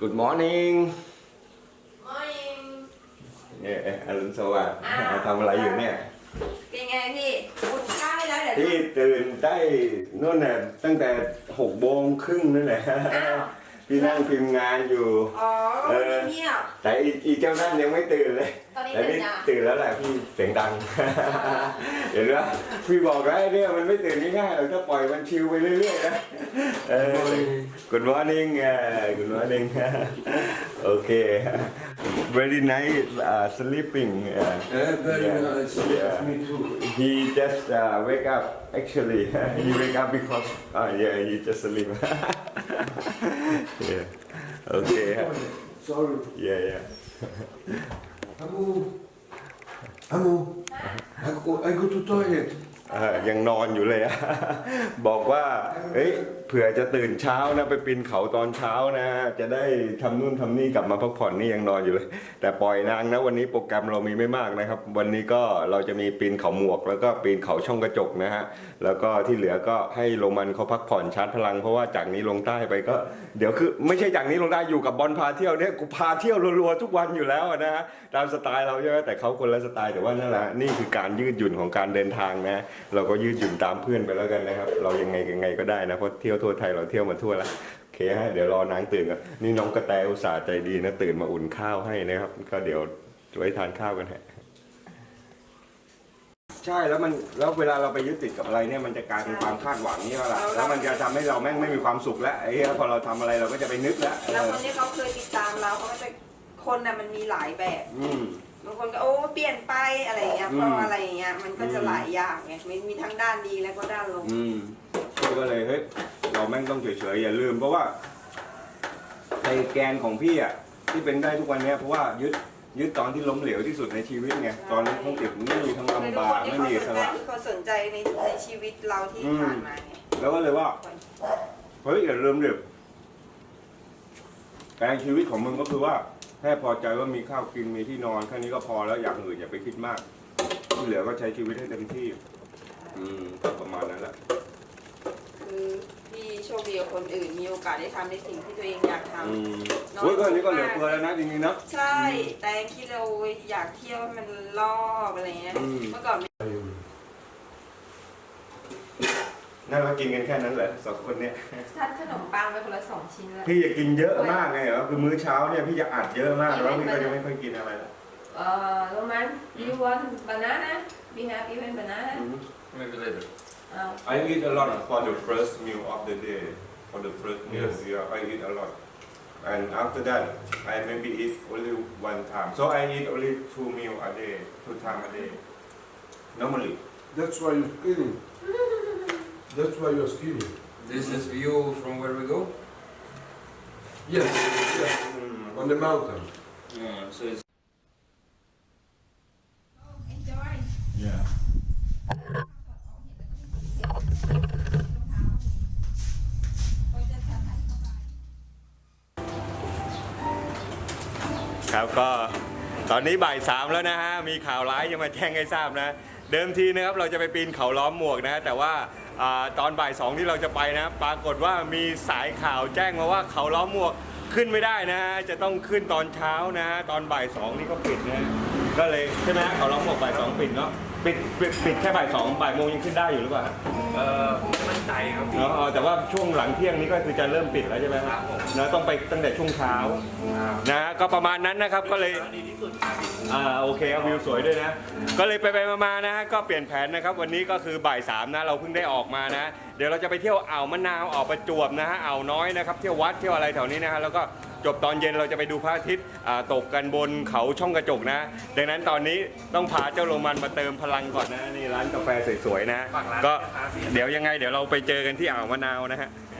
Good morning มอนิงเนี่ยอรุณสวัสดิ์อ้าวทำอะไรอยู่เนี่ย เป็นไงพี่อุ่นข้าวให้แล้วเดี๋ยวพี่ตื่นได้นู่นน่ะตั้งแต่หกโมงครึ่งนั่นแหละอ้าวพี่นั่งพิมพ์งานอยู่ อ๋อเออเงียบแต่อีอีเจ้านั่นยังไม่ตื่นเลย ตอนนี้แต่ตื่นนี่ยังตื่นแล้วแหละพี่เสียงดัง เห็นไหมพี่บอกแล้วไอ้เนี่ยมันไม่ตื่นง่ายๆหรอกถ้าปล่อยมันชิวไปเรื่อยๆนะเออ Good morning uh, Good morning โอเค Very nice uh, sleeping uh, Yeah, very Yeah. nice. Yeah. Me too. He just uh, wake up. Actually, he wake up because uh, yeah, he just sleep. yeah. Okay. Sorry. Yeah, yeah. Amu. Amu. I go, I go to toilet. เอ่อยังนอนอยู่เลยอะ บอกว่าเฮ้ยเผื่อจะตื่นเช้านะไปปีนเขาตอนเช้านะ จะได้ทำนู่นทำนี่กลับมาพักผ่อนนี่ยังนอนอยู่เลย แต่ปล่อยนางนะวันนี้โปรแกรมเรามีไม่มากนะครับ วันนี้ก็เราจะมีปีนเขาหมวก แล้วก็ปีนเขาช่องกระจกนะฮะแล้วก็ที่เหลือก็ให้โรมันเขาพักผ่อนชาร์จพลังเพราะว่าจากนี้ลงใต้ไปก็ เดี๋ยวคือไม่ใช่จากนี้ลงใต้อยู่กับบอลพาเที่ยวเนี่ยกูพาเที่ยวรัวๆทุกวันอยู่แล้วอะนะฮะตามสไตล์เราใช่ไหมแต่เขาคนละสไตล์แต่ว่านั่นแหละนี่คือการยืดหยุ่นของการเดินทางนะเราก็ยืดหยุ่นตามเพื่อนไปแล้วกันนะครับ เรายังไงยังไงก็ได้นะเพราะเที่ยวทั่วไทยเราเที่ยวมาทั่วแล้วโอเคฮะเดี๋ยวรอนางตื่นก่อนนี่น้องกระแตอุตส่าห์ใจดีนะตื่นมาอุ่นข้าวให้นะครับ ก็เดี๋ยวไว้ทานข้าวกันฮะใช่แล้วมันแล้วเวลาเราไปยึดติดกับอะไรเนี่ยมันจะกลายเป็นความคาดหวังนี่แหละแล้วมันจะทำให้เราแม่งไม่มีความสุขแล้วไอ้เหี้ยพอเราทำอะไรเราก็จะไปนึกแล้วเอแล้วอคนที่เขาเคยติดตามเราเขาก็จะคนน่ะมันมีหลายแบบ อืมบางคนก็โอ้เปลี่ยนไปอะไรอย่างเงี้ยอืมเพราะอะไรอย่างเงี้ยมันก็จะอืมหลายอย่างไงมีมีทั้งด้านดีและก็ด้านลบอืมพี่ก็เลยเฮ้ยเราแม่งต้องเฉยๆอย่าลืมเพราะว่าในแกนของพี่อะที่เป็นได้ทุกวันเนี้ยเพราะว่ายึดยึดตอนที่ล้มเหลวที่สุดในชีวิตไงตอนนั้นทั้งติดหนี้ทั้งคือทุกลำบาคกนที่ไม่เขามีสอินสใจระที่เขาสนใจในในชีวิตเราที่อืมผ่านมาไงแล้วก็เลยว่าเฮ้ยอย่าลืมดิการชีวิตของมึงก็คือว่า แค่พอใจว่ามีข้าวกินมีที่นอนแค่นี้ก็พอแล้วอย่างอื่นอย่าไปคิดมาก ที่เหลือก็ใช้ชีวิตให้เต็มที่ อืมก็ประมาณนั้นแหละ คือพี่โชคดีกว่าคนอื่นมีโอกาสได้ทำในสิ่งที่ตัวเองอยากทำ อืมโอ้ยก็อันนี้ก็เหลือเฟือแล้วนะจริงๆนะ ใช่ แต่ยังคิดเราอยากเที่ยวให้มันรอบอะไรเงี้ย อืม เมื่อก่อน ไม่นั่นเรากินกันแค่นั้นเหรอสองคนเนี้ยทานขนมปังไปคนละสองชิ้นแล้วพี่จะกินเยอะมากไงเหรอคือมื้อเช้าเนี่ยพี่จะอัดเยอะมากแล้วพี่ก็จะไม่ค่อยกินอะไรละเอ่อ Roman you want banana be happy with banana Maybe later. เอา I eat a lot for the first meal of the day for the first meal Yes. yeah I eat a lot and after that I maybe eat only one time so I eat only two meal a day two time a day normally That's why you're skinny. That's why you're skinny. This is view from where we go. Yes, yes. On the mountain. Yeah, so it's ๆ yeah ครับก็ตอนนี้บ่ายสามแล้วนะฮะมีข่าวร้ายจะมาแจ้งให้ทราบนะ เดิมทีนะครับเราจะไปปีนเขาล้อมหมวกนะ แต่ว่า อาตอนบ่ายสองที่เราจะไปนะ ปรากฏว่ามีสายข่าวแจ้งมาว่าเขาล้อมหมวกขึ้นไม่ได้นะฮะจะต้องขึ้นตอนเช้านะฮะตอนบ่ายสองนี่ก็ปิดนะฮะ ก็เลยใช่ไหมฮะเขาล้อมหมวกบ่ายสองปิดเนาะปิดปิดปิดแค่บ่ายสองบ่ายโมงยังขึ้นได้อยู่หรือเปล่าฮะเอ่อมั่นใจครับพี่ เนาะอ๋อแต่ว่าช่วงหลังเที่ยงนี้ก็คือจะเริ่มปิดแล้วใช่ไหมครับนะต้องไปตั้งแต่ช่วงเช้านะก็ประมาณนั้นนะครับก็เลย ดีที่สุดครับอ่าโอเคเอาวิวสวยด้วยนะ ก็เลยไปไปมาๆนะฮะก็เปลี่ยนแผนนะครับ วันนี้ก็คือบ่ายสามนะเราเพิ่งได้ออกมานะ เดี๋ยวเราจะไปเที่ยวอ่าวมะนาวอ่าวประจวบนะฮะอ่าวน้อยนะครับ เที่ยววัดเที่ยวอะไรแถวนี้นะฮะแล้วก็ จบตอนเย็นเราจะไปดูพระอาทิตย์ตกกันบนเขาช่องกระจกนะ ดังนั้นตอนนี้ต้องพาเจ้าโรมันมาเติมพลังก่อนนะนี่ร้านกาแฟสวยๆนะก็เดี๋ยวยังไง เดี๋ยวเราไปเจอกันที่อ่าวมะนาวนะฮะ เ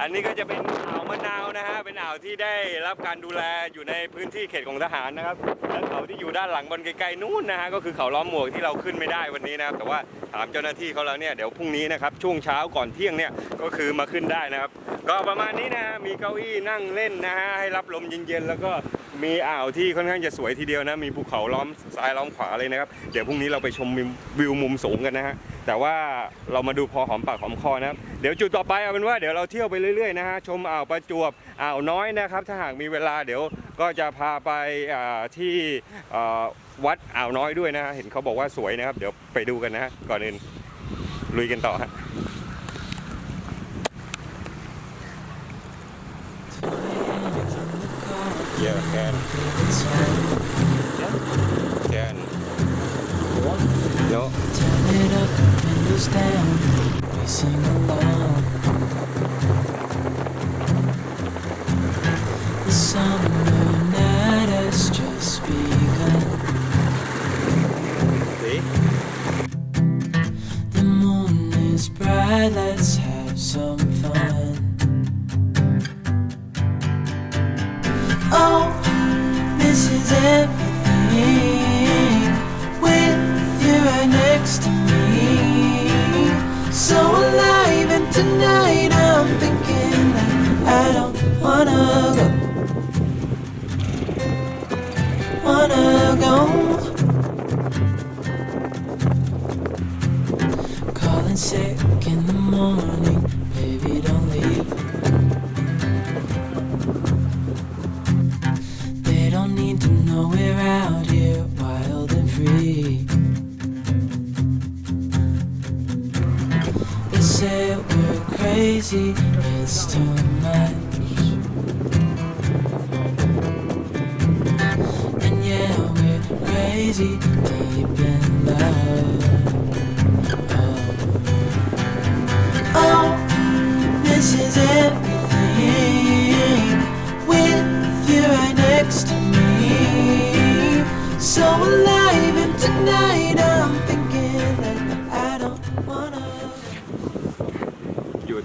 อันนี้ก็จะเป็นอ่าวมะนาวนะฮะ เป็นอ่าวที่ได้รับการดูแลอยู่ในพื้นที่เขตของทหารนะครับ และเขาที่อยู่ด้านหลังบนไกลๆนู่นนะฮะ ก็คือเขาล้อมหมวกที่เราขึ้นไม่ได้วันนี้นะครับ แต่ว่าถามเจ้าหน้าที่เขาแล้วเนี่ย เดี๋ยวพรุ่งนี้นะครับ ช่วงเช้าก่อนเที่ยงเนี่ย ก็คือมาขึ้นได้นะครับ ก็ประมาณนี้นะฮะ มีเก้าอี้นั่งเล่นนะฮะ ให้รับลมเย็นๆ แล้วก็มีอ่าวที่ค่อนข้างจะสวยทีเดียวนะ มีภูเขาล้อมซ้ายล้อมขวาเลยนะครับ เดี๋ยวพรุ่งนี้เราไปชมวิวมุมสูงกันนะฮะ แต่ว่าเรามาดูพอหอมปากหอมคอนะครับเดี๋ยวจุดต่อไปเอาเป็นว่าเดี๋ยวเราเที่ยวไปเรื่อยๆนะฮะชมอ่าวประจวบอ่าวน้อยนะครับ ถ้าหากมีเวลาเดี๋ยวก็จะพาไปที่วัดอ่าวน้อยด้วยนะฮะเห็นเขาบอกว่าสวยนะครับ เดี๋ยวไปดูกันนะฮะก่อนอื่นลุยกันต่อฮะ Yeah, can. Can. No. Turn it up, we sing along. The summer night has just begun. See? The moon is bright, let's have some wanna go. Wanna go. Calling sick in the morning,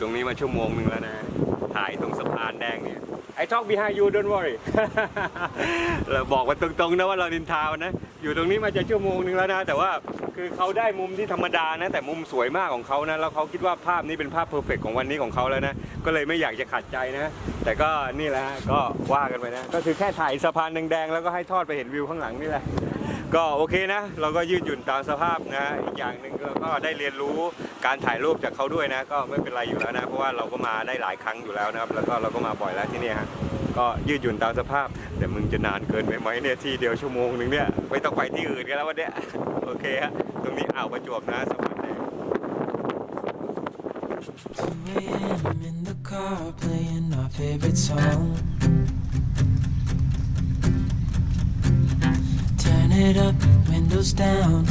ตรงนี้มาชั่วโมงหนึ่งแล้วนะ ถ่ายตรงสะพานแดงเนี่ย I talk behind you don't worry เราบอกมาตรงๆนะว่าเรานินทาวนะ อยู่ตรงนี้มาจะชั่วโมงหนึ่งแล้วนะ แต่ว่า คือเขาได้มุมที่ธรรมดานะ แต่มุมสวยมากของเขานะแล้วเขาคิดว่าภาพนี้เป็นภาพเพอร์เฟกของวันนี้ของเขาแล้วนะก็เลยไม่อยากจะขัดใจนะ แต่ก็นี่แหละก็ว่ากันไปนะ ก็คือแค่ถ่ายสะพานแดงๆแล้วก็ให้ทอดไปเห็นวิวข้างหลังนี่แหละก็โอเคนะ เราก็ยืดหยุ่นตามสภาพนะอีกอย่างหนึ่งเราก็ได้เรียนรู้การถ่ายรูปจากเขาด้วยนะ ก็ไม่เป็นไรอยู่แล้วนะ เพราะว่าเราก็มาได้หลายครั้งอยู่แล้วนะครับ แล้วก็เราก็มาบ่อยแล้วที่นี่ฮะ ก็ยืดหยุ่นตามสภาพ แต่มึงจะนานเกินไปไหมเนี่ยที่เดียวชั่วโมงหนึ่งเนี่ยไม่ต้องไปที่อื่นกันแล้ววันเนี้ยโอเคฮะตรงนี้อ่าวประจวบนะสะพานแดง 2 a.m. in the car playing our favorite song. Turn it up, windows down,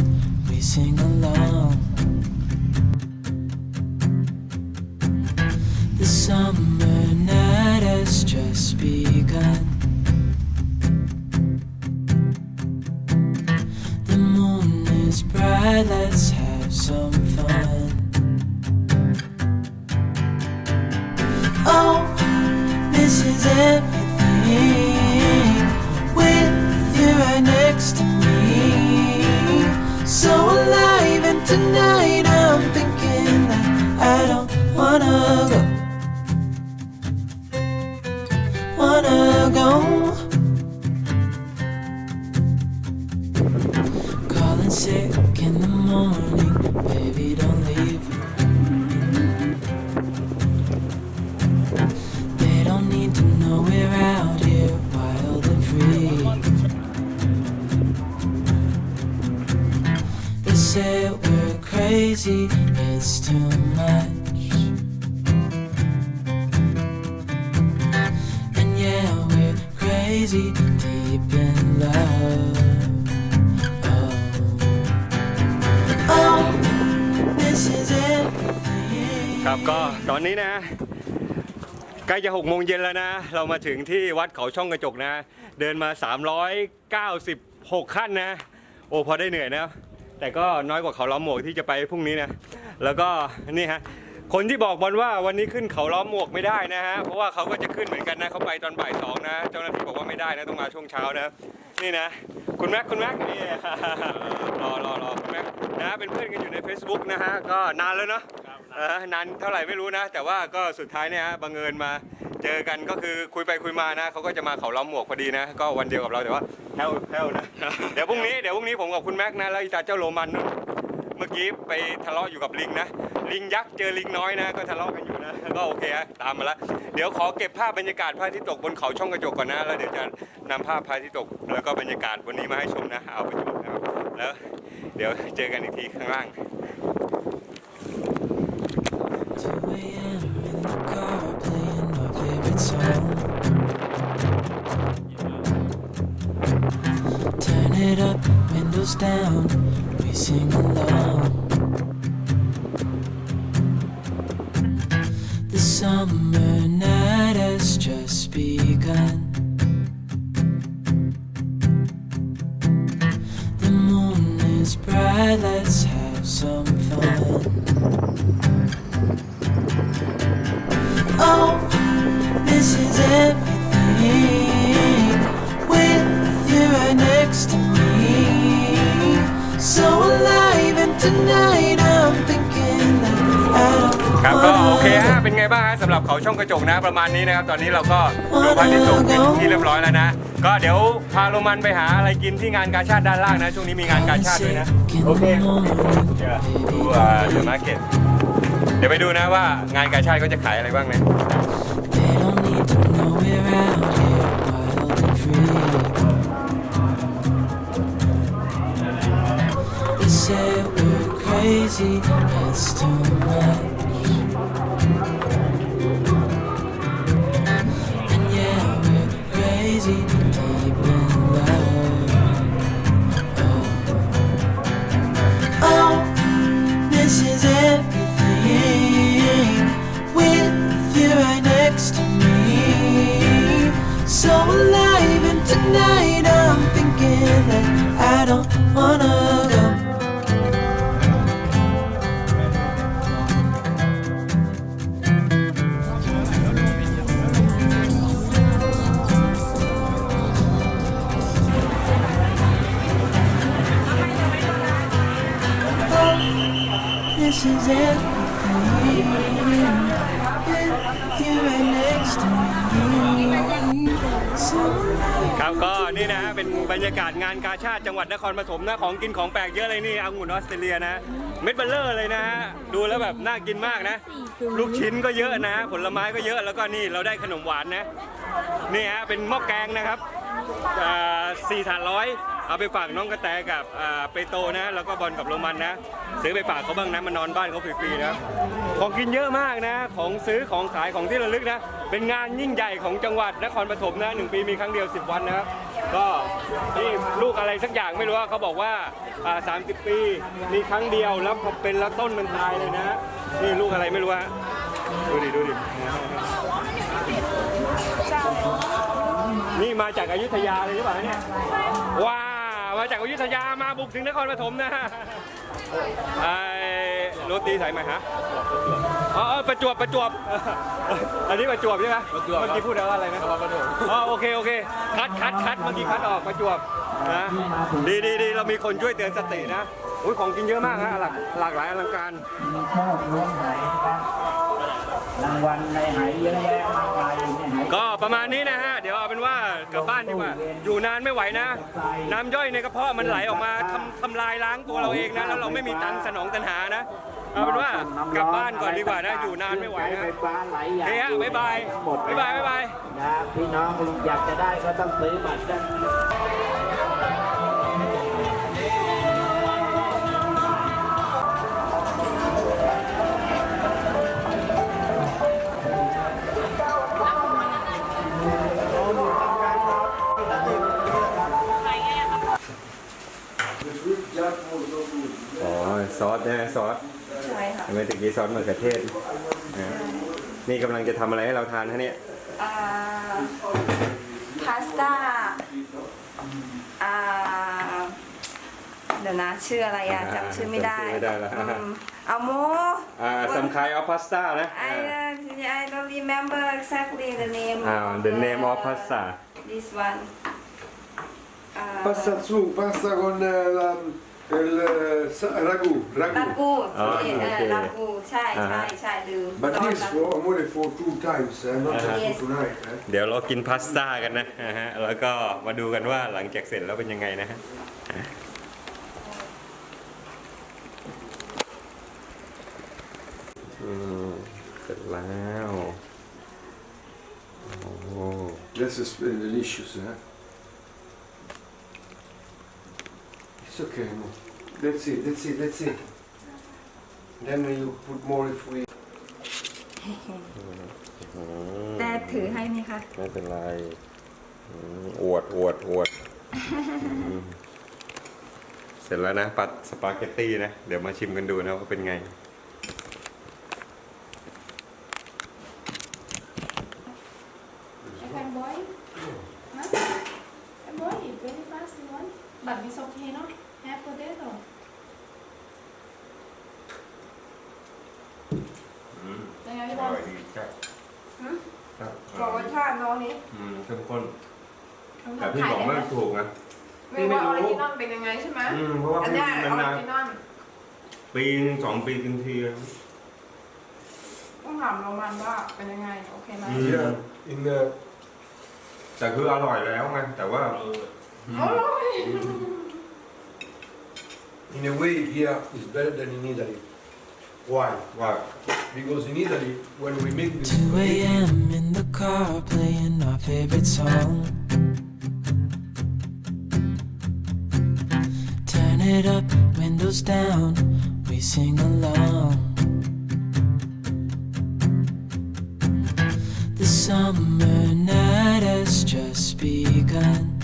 we sing along. The summer let's have some fun. Oh, this is everything with you right next to me. So alive, and tonight I'm thinking that I don't wanna go. Wanna go. Calling sick in the morning, baby, don't leave. ครับก็ตอนนี้นะใกล้จะ6โมงเย็นแล้วนะ เรามาถึงที่วัดเขาช่องกระจกนะ เดินมา 396 ขั้นนะ โอ้พอได้เหนื่อยนะแต่ก็น้อยกว่าเขาล้อมหมวกที่จะไปพรุ่งนี้นะ แล้วก็นี่ฮะคนที่บอกบอลว่าวันนี้ขึ้นเขาล้อมหมวกไม่ได้นะฮะเพราะว่าเขาก็จะขึ้นเหมือนกันนะเขาไปตอนบ่ายสองนะเจ้าหน้าที่บอกว่าไม่ได้นะต้องมาช่วงเช้านะนี่นะ คุณแม็กคุณแม็กนี่รอรอรอคุณแม็กนะเป็นเพื่อนกันอยู่ใน Facebook นะฮะก็นานแล้วเนาะ เออนานเท่าไหร่ไม่รู้นะ แต่ว่าก็สุดท้ายเนี่ยฮะบังเอิญมาเจอกันก็คือคุยไปคุยมานะเขาก็จะมาเขาล้อมหมวกพอดีนะ ก็วันเดียวกับเราแต่ว่าแพ้วแพ้วนะ เดี๋ยวพรุ่งนี้เดี๋ยวพรุ่งนี้ผมกับคุณแม็กนะแล้วอีตาเจ้าโรมันนะเมื่อกี้ไปทะเลาะอยู่กับลิงนะ ลิงยักษ์เจอลิงน้อยนะ ก็ทะเลาะกันอยู่นะ ก็โอเคฮะตามมาละเดี๋ยวขอเก็บภาพบรรยากาศพระอาทิตย์ตกบนเขาช่องกระจกก่อนนะแล้วเดี๋ยวจะนำภาพพระอาทิตย์ตก แล้วก็บรรยากาศวันนี้มาให้ชมนะเอาไปชมนะครับแล้วเดี๋ยวเจอกันอีกทีข้างล่าง Turn it up, windows down, we sing along. ครับก็โอเค wanna ฮะเป็นไงบ้างฮะสำหรับเขาช่องกระจกนะประมาณนี้นะครับ ตอนนี้เราก็ดูพระอาทิตย์ตกเป็นที่เรียบร้อยแล้วนะ ก็เดี๋ยวพาโรมันไปหาอะไรกินที่งานกาชาติด้านล่างนะ ช่วงนี้มีงานกาชาติด้วยนะ โอเคเดี๋ยวดูอ่าเดอะมาร์เก็ตเดี๋ยวไปดูนะว่างานกาชาติเขาจะขายอะไรบ้างนะ crazy, it's too much. This is everything with you right next to me. So ครับก็นี่นะฮะเป็นบรรยากาศงานกาชาติจังหวัดนครปฐมนะของกินของแปลกเยอะเลยนี่องุ่นออสเตรเลียนะเม็ดเบลเลอร์เลยนะฮะดูแล้วแบบน่ากินมากนะ ลูกชิ้นก็เยอะนะผลไม้ก็เยอะแล้วก็นี่เราได้ขนมหวานนะนี่ฮะเป็นหม้อแกงนะครับอ่าสี่ถาดร้อย เอาไปฝากน้องกระแตกับอ่าเปโตนะ แล้วก็บอลกับโรมันนะ ซื้อไปฝากเขาบ้างนะมานอนบ้านเขาฟรีๆนะของกินเยอะมากนะ ของซื้อของขายของที่ระลึกนะ เป็นงานยิ่งใหญ่ของจังหวัดนครปฐมนะหนึ่งปีมีครั้งเดียว 10 วันนะครับก็นี่ลูกอะไรสักอย่างไม่รู้ว่าเขาบอกว่าอ่า30ปีมีครั้งเดียวแล้วพอเป็นแล้วต้นมันตายเลยนะนี่ลูกอะไรไม่รู้ฮะดูดิดูดิ นี่มาจากอายุทยาเลยหรือเปล่าเนี่ยว้า มาจากอายุทยามาบุกถึงนครปฐมนะไอ้โรตีสายไหมฮะอ๋อเออประจวบประจวบ อันนี้ประจวบใช่ไหมประจวบ เมื่อกี้พูดแล้วอะไรนะประจวบอ๋อโอเคโอเค คัดคัดคัดเมื่อกี้คัดออกประจวบนะดีดีดีเรามีคนช่วยเตือนสตินะอุ้ยของกินเยอะมากฮะหลากหลากหลายอลังการมีชอบล้วงไหนะครับรางวัลในไหเยอะแยะมากมายอยู่ในไหก็ประมาณนี้นะฮะเดี๋ยวเอาเป็นว่า กลับบ้านดีกว่า อยู่นานไม่ไหวนะ น้ำย่อยในกระเพาะมันไหลออกมาทำทำลายล้างตัวเราเองนะ แล้วเราไม่มีตังค์สนองตันหานะเอาเป็นว่ากลับบ้านก่อนดีกว่านะ อยู่นานไม่ไหวใช้นะไฟฟ้าหลายอย่างเฮ้ยฮะบ๊ายบายทั้งหมดบ๊ายบายบ๊ายบายนะพี่น้องอยากจะได้ก็ต้องซื้อบัตรกันอ๋ ซอสนะซอสใช่ค่ะเมื่อตะกี้ซอสมะเขือเทศนะนี่กำลังจะทำอะไรให้เราทานฮะเนี่ยอ่าพาสต้าอ่าเดี๋ยวนะชื่ออะไรอะอ่าจำชื่อไม่ได้จำชื่อไม่ได้แล้วอืมเอาโม อ่าซัมคายออฟพาสต้านะ I uh, I don't remember exactly the name อ่า of the name of pasta this one uh, Pasta su, pasta con eh, la, il eh, sa- ragù, ลา ragù. กูอ๋อเออโอเคลากูใช่อ่าใช่ฮะใช่ลืม But ซอส this for amore for two times, eh? not Uh-huh. just Yes. for tonight. Eh? เดี๋ยวเรากินพาสต้ากันนะอ่าฮะแล้วก็มาดูกันว่าหลังจากเสร็จแล้วเป็นยังไงนะฮะ อืมเสร็จแล้ว โอ้โห This is uh, delicious, eh? Okay, no. That's it, that's it, that's it. Then you put more if we แต่ถือให้ไหมคะ ไม่เป็นไรอืมอวดอวดอวดอืมเสร็จแล้วนะปัดสปาเกตตี้นะ เดี๋ยวมาชิมกันดูนะว่าเป็นไง I can boil. Huh? I boil it very fast you want. But it's okay, no? Have potato. ยังไงพี่บอล บอกรสชาติน้องนี้ อืมเข้มข้น ลอง แต่ ทำ พี่ขายบอกได้ไหมไม่ถูกนะ ไม่ว่าออริจินอลเป็นยังไงใช่ไหมอืมเพราะว่าอันพี่เนี้ยออนานริจินอลๆปีนึงสองปีกินทีอะต้องถามโรมันว่าเป็นยังไงโอเคไหมอืม yeah, in uh, แต่คืออร่อยแล้วไงแต่ว่า in a way here is better than in Italy. Why? ว่า Because in Italy, when we make this 2 a.m. in the car playing our favorite song. It up, windows down, we sing along. The summer night has just begun.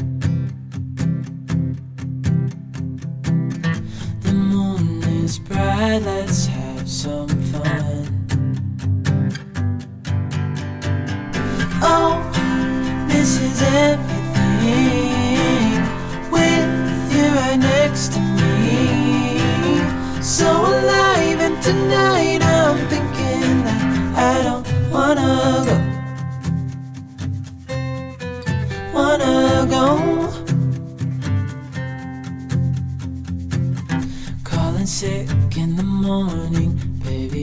The moon is bright, let's have some fun. Oh, this is everything tonight I'm thinking that I don't wanna go. Wanna go. Calling sick in the morning,